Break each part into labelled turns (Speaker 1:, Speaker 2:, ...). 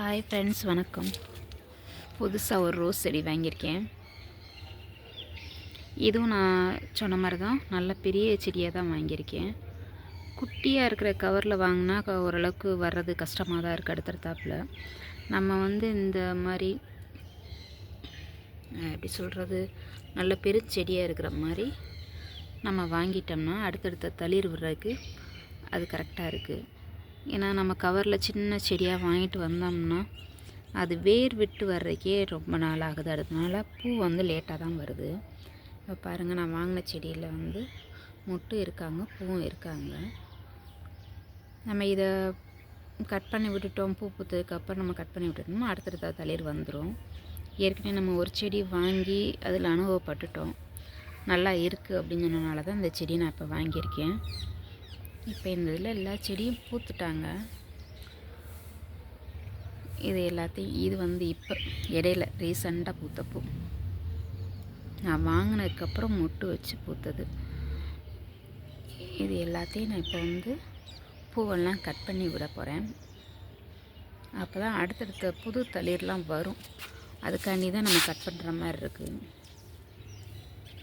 Speaker 1: Hi friends வணக்கம். புதுசாக ஒரு ரோஸ் செடி வாங்கியிருக்கேன். இதுவும் நான் சொன்ன மாதிரி தான் நல்ல பெரிய செடியாக தான் வாங்கியிருக்கேன். குட்டியாக இருக்கிற கவரில் வாங்கினா ஓரளவுக்கு வர்றது கஷ்டமாக தான் இருக்குது அடுத்தடுத்தாப்புல. நம்ம வந்து இந்த மாதிரி எப்படி சொல்கிறது நல்ல பெருச்செடியாக இருக்கிற மாதிரி நம்ம வாங்கிட்டோம்னா அடுத்தடுத்த தளிர் விடுறதுக்கு அது கரெக்டாக இருக்குது ஏன்னா நம்ம கவரில் சின்ன செடியாக வாங்கிட்டு வந்தோம்னா அது வேர் விட்டு வர்றதுக்கே ரொம்ப நாள் ஆகுது. அதனால பூ வந்து லேட்டாக தான் வருது. இப்போ பாருங்கள் நான் வாங்கின செடியில் வந்து மொட்டும் இருக்காங்க பூவும் இருக்காங்க. நம்ம இதை கட் பண்ணி விட்டுட்டோம் பூ பூத்ததுக்கப்புறம் நம்ம கட் பண்ணி விட்டுட்டோம்னா அடுத்தடுத்த தளிர் வந்துடும் ஏற்கனவே நம்ம ஒரு செடி வாங்கி அதில் அனுபவப்பட்டுட்டோம். நல்லா இருக்குது அப்படின்னு சொன்னனால தான் இந்த செடி நான் இப்போ வாங்கியிருக்கேன். இப்போ இந்த இதில் எல்லா செடியும் பூத்துட்டாங்க. இது எல்லாத்தையும் இது வந்து இப்போ இடையில ரீசண்டாக பூத்த பூ நான் வாங்கினதுக்கப்புறம் மொட்டு வச்சு பூத்தது. இது எல்லாத்தையும் நான் இப்போ வந்து பூவெல்லாம் கட் பண்ணி விட போகிறேன் அப்போ தான் அடுத்தடுத்த புது தளிர்லாம் வரும். அதுக்காண்டி தான் நம்ம கட் பண்ணுற மாதிரி இருக்குது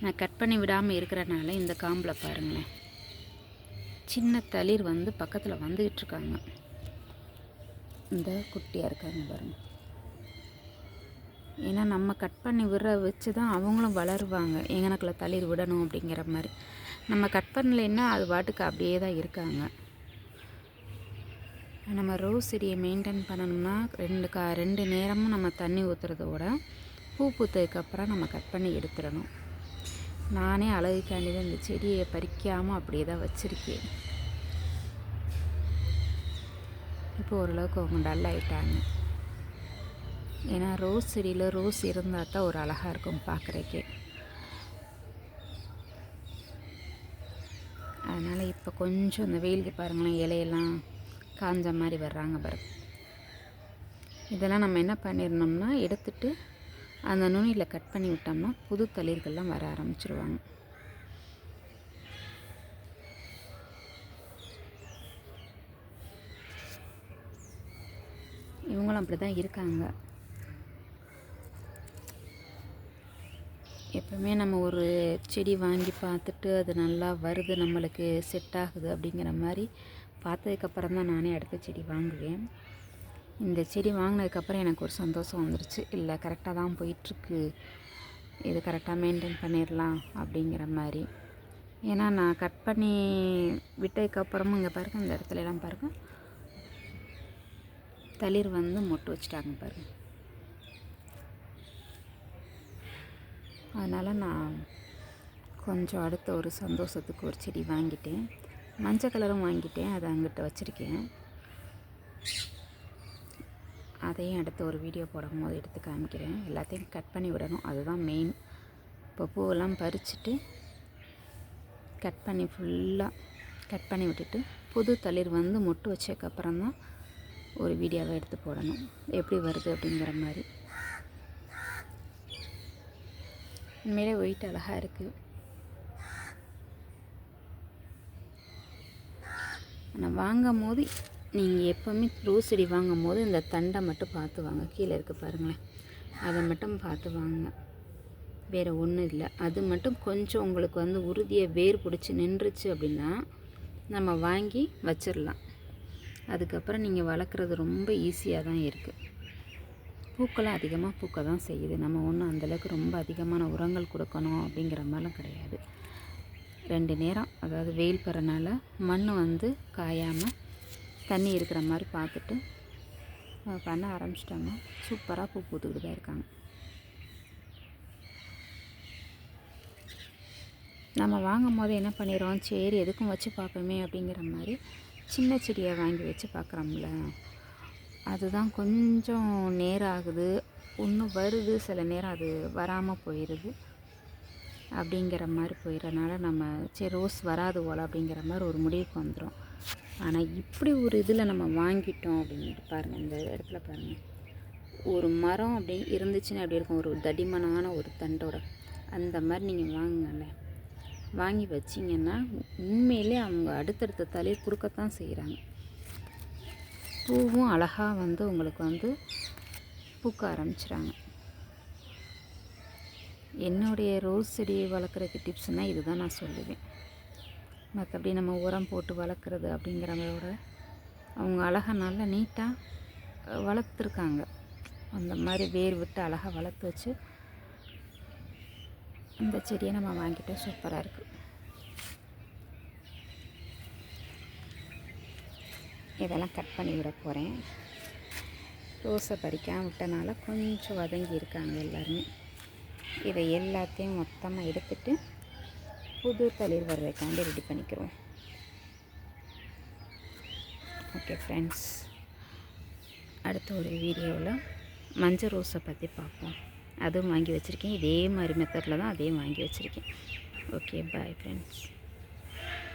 Speaker 1: நான் கட் பண்ணி விடாமல் இருக்கிறனால இந்த காம்பில் பாருங்களேன். சின்ன தளிர் வந்து பக்கத்தில் வந்துக்கிட்டு இருக்காங்க இந்த குட்டியாக இருக்காங்க பாருங்க. ஏன்னா நம்ம கட் பண்ணி விடுற வச்சு தான் அவங்களும் வளருவாங்க. எங்கனக்குள்ள தளிர் விடணும் அப்படிங்கிற மாதிரி. நம்ம கட் பண்ணலைன்னா அது பாட்டுக்கு அப்படியே தான் இருக்காங்க. நம்ம ரோஸ் செடியை மெயின்டைன் பண்ணணும்னா ரெண்டு கா ரெண்டு நேரமும் நம்ம தண்ணி ஊற்றுறதோட பூ பூத்ததுக்கப்புறம் நம்ம கட் பண்ணி எடுத்துடணும். நானே அழகுக்காண்டி தான் இந்த செடியை பறிக்காமல் அப்படியே தான் வச்சுருக்கேன். இப்போ ஓரளவுக்கு அவங்க டல் ஆயிட்டாங்க. ஏன்னா ரோஸ் செடியில் ரோஸ் இருந்தால் தான் ஒரு அழகாக இருக்கும் பார்க்குறக்கே அதனால் இப்போ கொஞ்சம் இந்த வெயிலுக்கு பாருங்களேன் இலையெல்லாம் காஞ்ச மாதிரி வர்றாங்க பாருங்க. இதெல்லாம் நம்ம என்ன பண்ணிடணும்னா எடுத்துட்டு அந்த நுனியில் கட் பண்ணி விட்டோம்னா புது தளிர்கள்லாம் வர ஆரம்பிச்சிருவாங்க. இவங்களும் அப்படி தான் இருக்காங்க. எப்பவுமே நம்ம ஒரு செடி வாங்கி பார்த்துட்டு அது நல்லா வருது நம்மளுக்கு செட் ஆகுது அப்படிங்கிற மாதிரி பார்த்ததுக்கப்புறம் தான் நானே அடுத்த செடி வாங்குவேன். இந்த செடி வாங்கினதுக்கப்புறம் எனக்கு ஒரு சந்தோஷம் வந்துருச்சு. இல்லை கரெக்டாக தான் போயிட்டுருக்கு. இது கரெக்டாக மெயின்டைன் பண்ணிடலாம் அப்படிங்கிற மாதிரி. ஏன்னா நான் கட் பண்ணி விட்டதுக்கப்புறமும் இங்கே பாருங்கள் இந்த இடத்துல எல்லாம் பாருங்கள் தளிர் வந்து மொட்டு வச்சுட்டாங்க பாருங்க. அதனால் நான் கொஞ்சம் அடுத்த ஒரு சந்தோஷத்துக்கு ஒரு செடி வாங்கிட்டேன். மஞ்சள் கலரும் வாங்கிட்டேன். அதை அங்கிட்ட வச்சுருக்கேன். அதையும் அடுத்து ஒரு வீடியோ போடும் போது எடுத்து காமிக்கிறேன். எல்லாத்தையும் கட் பண்ணி விடணும். அதுதான் மெயின் இப்போ பூவெல்லாம் பறிச்சுட்டு கட் பண்ணி ஃபுல்லாக கட் பண்ணி விட்டுட்டு புது தளிர் வந்து மொட்டு வச்சதுக்கப்புறம் தான் ஒரு வீடியோவை எடுத்து போடணும். எப்படி வருது அப்படிங்கிற மாதிரி. உண்மையிலே ஒயிட் அழகாக இருக்குது ஆனால் வாங்கும் போது நீங்கள் எப்போவுமே ரோஸ் வாங்கும் போது இந்த தண்டை மட்டும் பார்த்து வாங்க. கீழே இருக்க பாருங்களேன். அதை மட்டும் பார்த்து வாங்க. வேறு ஒன்றும் இல்லை. அது மட்டும் கொஞ்சம் உங்களுக்கு வந்து உறுதியை வேர் பிடிச்சி நின்றுச்சு அப்படின்னா நம்ம வாங்கி வச்சிடலாம். அதுக்கப்புறம் நீங்கள் வளர்க்குறது ரொம்ப ஈஸியாக தான் இருக்குது பூக்களும் அதிகமாக பூக்க தான் செய்யுது. நம்ம ஒன்றும் அந்தளவுக்கு ரொம்ப அதிகமான உரங்கள் கொடுக்கணும் அப்படிங்கிற மாதிரிலாம் கிடையாது. ரெண்டு நேரம் அதாவது வெயில் பெறனால மண் வந்து காயாமல் தண்ணி இருக்கிற மாதிரி பார்த்துட்டு பண்ண ஆரம்பிச்சிட்டாங்க சூப்பராக பூ பூத்துக்கிட்டு தான் இருக்காங்க. நம்ம வாங்கும் போது என்ன பண்ணிடுறோம்? சரி எதுக்கும் வச்சு பார்ப்போமே அப்படிங்கிற மாதிரி சின்ன செடியை வாங்கி வச்சு பார்க்குறோம்ல. அதுதான் கொஞ்சம் நேரம் ஆகுது. ஒன்று வருது சில நேரம் அது வராமல் போயிடுது. அப்படிங்கிற மாதிரி போயிடறனால நம்ம சரி ரோஸ் வராது போல அப்படிங்கிற மாதிரி ஒரு முடிவுக்கு வந்துடும் ஆனால் இப்படி ஒரு இதில் நம்ம வாங்கிட்டோம் அப்படின்ட்டு பாருங்கள் இந்த இடத்துல பாருங்கள் ஒரு மரம் அப்படி இருந்துச்சுன்னா அப்படி இருக்கும்? ஒரு தடிமனான ஒரு தண்டோட. அந்த மாதிரி நீங்கள் வாங்குங்கல்ல வாங்கி வச்சிங்கன்னா உண்மையிலே அவங்க அடுத்தடுத்த தலையை கொடுக்கத்தான் செய்கிறாங்க பூவும் அழகாக வந்து உங்களுக்கு வந்து பூக்க ஆரம்பிச்சிட்றாங்க. என்னுடைய ரோஸ் செடி வளர்க்குறதுக்கு டிப்ஸ்னால் இது தான் நான் சொல்லுவேன். மற்றபடி நம்ம உரம் போட்டு வளர்க்குறது அப்படிங்கிறவங்களோட அவங்க அழகாக நல்லா நீட்டாக வளர்த்துருக்காங்க. அந்த மாதிரி வேர் விட்டு அழகாக வளர்த்து வச்சு இந்த செடியை நம்ம வாங்கிட்டால் சூப்பராக இருக்குது இதெல்லாம் கட் பண்ணி விட போகிறேன் ரோஸை பறிக்காமல் விட்டனால கொஞ்சம் வதங்கி இருக்காங்க எல்லாருமே. இதை எல்லாத்தையும் மொத்தமாக எடுத்துட்டு புது தளிர் வர்றதுக்காண்டி ரெடி பண்ணிக்கிறோம். ஓகே ஃப்ரெண்ட்ஸ் அடுத்த ஒரு வீடியோவில் மஞ்சள் ரோஸை பற்றி பார்ப்போம். அதுவும் வாங்கி வச்சுருக்கேன். இதே மாதிரி மெத்தடில் தான் அதையும் வாங்கி வச்சுருக்கேன். Okay bye friends